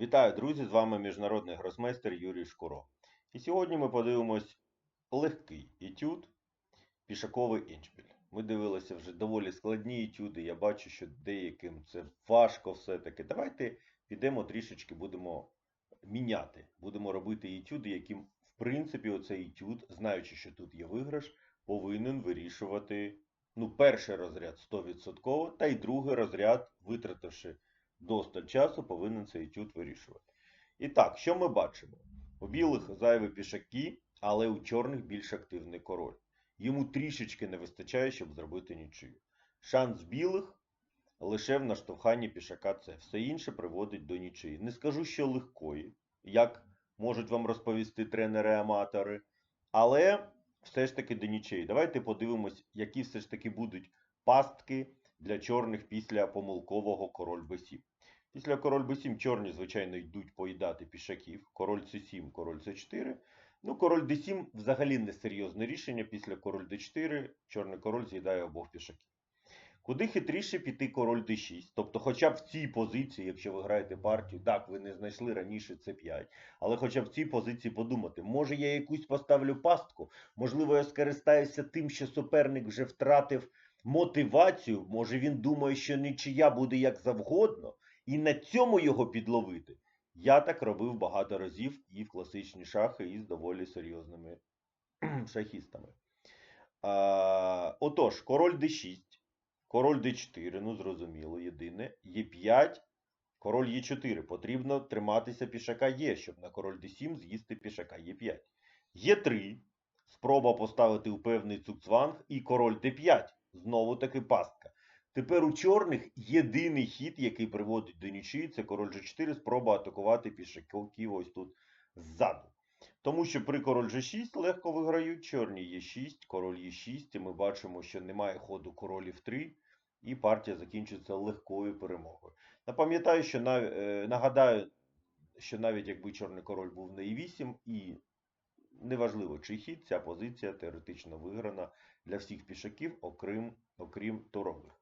Вітаю, друзі! З вами міжнародний гросмейстер Юрій Шкуро. І сьогодні ми подивимось легкий етюд пішаковий еншпіль. Ми дивилися вже доволі складні етюди. Я бачу, що деяким це важко все-таки. Давайте підемо трішечки будемо міняти. Будемо робити етюди, яким, в принципі, оцей етюд, знаючи, що тут є виграш, повинен вирішувати ну, перший розряд 100%, та й другий розряд, витративши досталь часу, повинен цей етюд вирішувати. І так, що ми бачимо? У білих зайві пішаки, але у чорних більш активний король. Йому трішечки не вистачає, щоб зробити нічию. Шанс білих лише в наштовханні пішака С. Все інше приводить до нічиї. Не скажу, що легкої, як можуть вам розповісти тренери-аматори, але все ж таки до нічиї. Давайте подивимось, які все ж таки будуть пастки для чорних після помилкового король Б7. Після король Б7 чорні, звичайно, йдуть поїдати пішаків. Король С7, король С4. Ну, король Д7 взагалі не серйозне рішення. Після король Д4 чорний король з'їдає обох пішаків. Куди хитріше піти король Д6. Тобто, хоча б в цій позиції, якщо ви граєте партію, так, ви не знайшли раніше С5, але хоча б в цій позиції подумати, може я якусь поставлю пастку, можливо, я скористаюся тим, що суперник вже втратив мотивацію, може він думає, що нічия буде як завгодно, і на цьому його підловити. Я так робив багато разів і в класичні шахи, і з доволі серйозними шахістами. А, отож, король d6, король d4, ну зрозуміло, єдине. Є5, король Е4. Потрібно триматися пішака Є, щоб на король d7 з'їсти пішака Е5. Є3, спроба поставити у певний цукцванг, і король d5. Знову таки пастка. Тепер у чорних єдиний хід, який приводить до нічиї, це король G4, спроба атакувати пішаків ось тут ззаду. Тому що при король G6 легко виграють чорні Е6, король Е6, і ми бачимо, що немає ходу королів 3, і партія закінчиться легкою перемогою. Напам'ятаю, що е, нагадаю, що навіть якби чорний король був на Е8, і неважливо, чий хід, ця позиція теоретично виграна для всіх пішаків, окрім, окрім турових.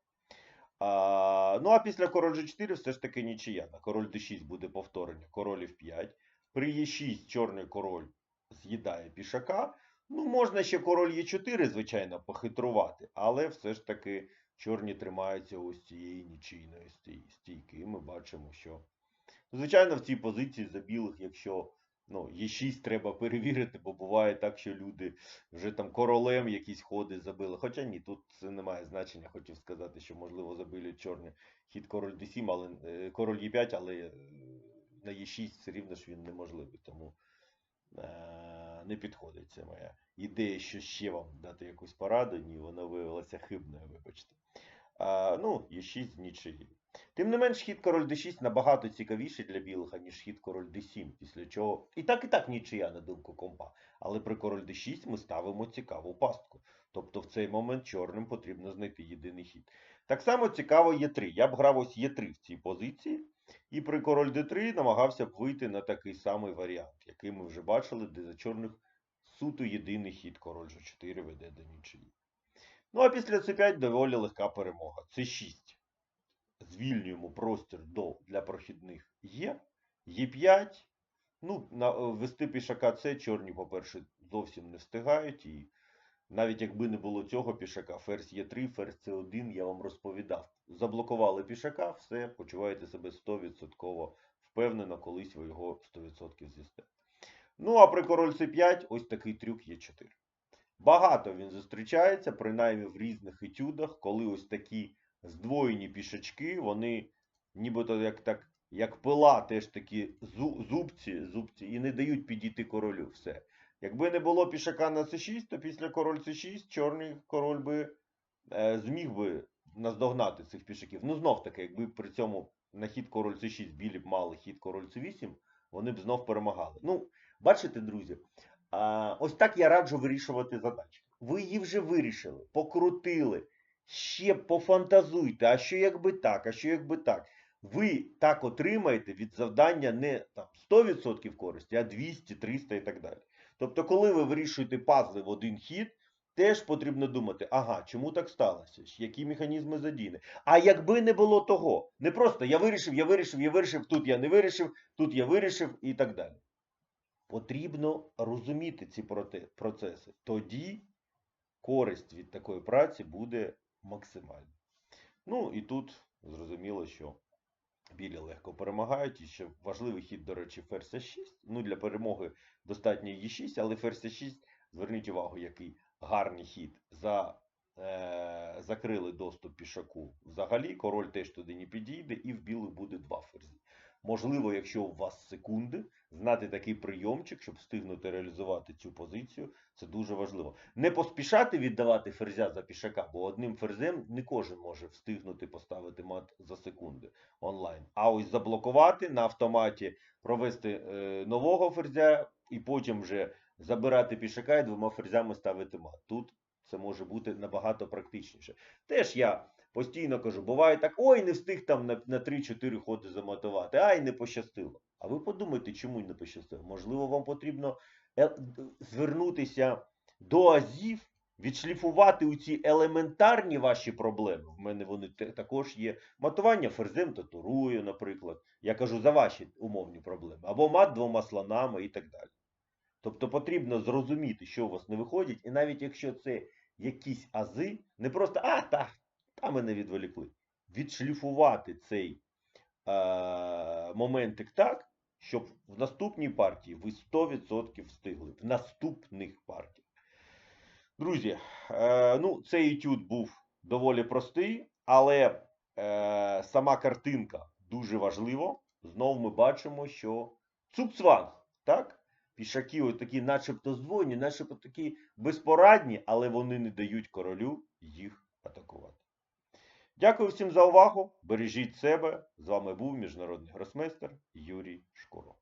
А, ну а після король G4 все ж таки нічия. Король D6 буде повторення королів 5. При Е6 чорний король з'їдає пішака. Ну, можна ще король Е4, звичайно, похитрувати, але все ж таки чорні тримаються ось цієї нічийної стійки. І ми бачимо, що. Звичайно, в цій позиції за білих, якщо ну, Е6 треба перевірити, бо буває так, що люди вже там королем якісь ходи забили. Хоча ні, тут це не має значення. Хотів сказати, що можливо забили чорний хід король d7, але е, король Е5, але е, на Е6 все рівно ж він неможливий. Тому е, не підходить це моя ідея, що ще вам дати якусь пораду. Ні, вона виявилася хибною, вибачте. А, ну, Е6 з нічиєю. Тим не менш, хід король d6 набагато цікавіший для білих, аніж хід король d7, після чого. І так, і так нічия, на думку компа. Але при король d6 ми ставимо цікаву пастку. Тобто в цей момент чорним потрібно знайти єдиний хід. Так само цікаво Е3. Я б грав ось Е3 в цій позиції. І при король d3 намагався б вийти на такий самий варіант, який ми вже бачили, де за чорних суто єдиний хід король G4 веде до нічиї. Ну а після c5 доволі легка перемога. С6 звільнюємо простір до, для прохідних є. Е5. Ну, на, е, вести пішака С чорні, по-перше, зовсім не встигають. І навіть якби не було цього пішака, ферзь Е3, ферзь С1, я вам розповідав. Заблокували пішака, все, почуваєте себе 100% впевнено, колись ви його 100% з'їсте. Ну, а при король С5 ось такий трюк Е4. Багато він зустрічається, принаймні в різних етюдах, коли ось такі здвоєні пішачки, вони нібито як так, як пила, теж такі зубці, зубці, і не дають підійти королю. Все. Якби не було пішака на С6, то після король С6 чорний король би е, зміг би наздогнати цих пішаків. Ну, знов таки, якби при цьому на хід король С6 білі б мали хід король С8, вони б знов перемагали. Ну, бачите, друзі, а, ось так я раджу вирішувати задачки. Ви її вже вирішили, покрутили, ще пофантазуйте, а що якби так, а що якби так. Ви так отримаєте від завдання не там 100% користі, а 200, 300 і так далі. Тобто, коли ви вирішуєте пазли в один хід, теж потрібно думати, ага, чому так сталося? Які механізми задіяні? А якби не було того, не просто я вирішив, я вирішив, я вирішив, тут я не вирішив, тут я вирішив і так далі. Потрібно розуміти ці процеси. Тоді користь від такої праці буде максимальна. Ну і тут зрозуміло, що білі легко перемагають. І ще важливий хід, до речі, ферзь 6. Ну, для перемоги достатньо Е6, але ферзь 6, зверніть увагу, який гарний хід. За, е, закрили доступ пішаку взагалі, король теж туди не підійде, і в білих буде два ферзі. Можливо, якщо у вас секунди, знати такий прийомчик, щоб встигнути реалізувати цю позицію, це дуже важливо. Не поспішати віддавати ферзя за пішака, бо одним ферзем не кожен може встигнути поставити мат за секунди онлайн. А ось заблокувати на автоматі, провести е, нового ферзя і потім вже забирати пішака і двома ферзями ставити мат. Тут це може бути набагато практичніше. Теж я постійно кажу, буває так, ой, не встиг там на, на 3-4 ходи заматувати, ай, не пощастило. А ви подумайте, чому не пощастило? Можливо, вам потрібно е- звернутися до азів, відшліфувати у ці елементарні ваші проблеми. В мене вони також є. Матування ферзем татурою, наприклад. Я кажу за ваші умовні проблеми. Або мат двома слонами і так далі. Тобто потрібно зрозуміти, що у вас не виходить, і навіть якщо це якісь ази, не просто а, та, та мене відволікли. Відшліфувати цей е, моментик так, щоб в наступній партії ви 100% встигли. В наступних партіях. Друзі, е, ну, цей етюд був доволі простий, але е, сама картинка дуже важлива. Знову ми бачимо, що цуцванг, так? Пішаки ось такі начебто здвоєні, начебто такі безпорадні, але вони не дають королю їх атакувати. Дякую всім за увагу. Бережіть себе. З вами був міжнародний гросмейстер Юрій Шкуро.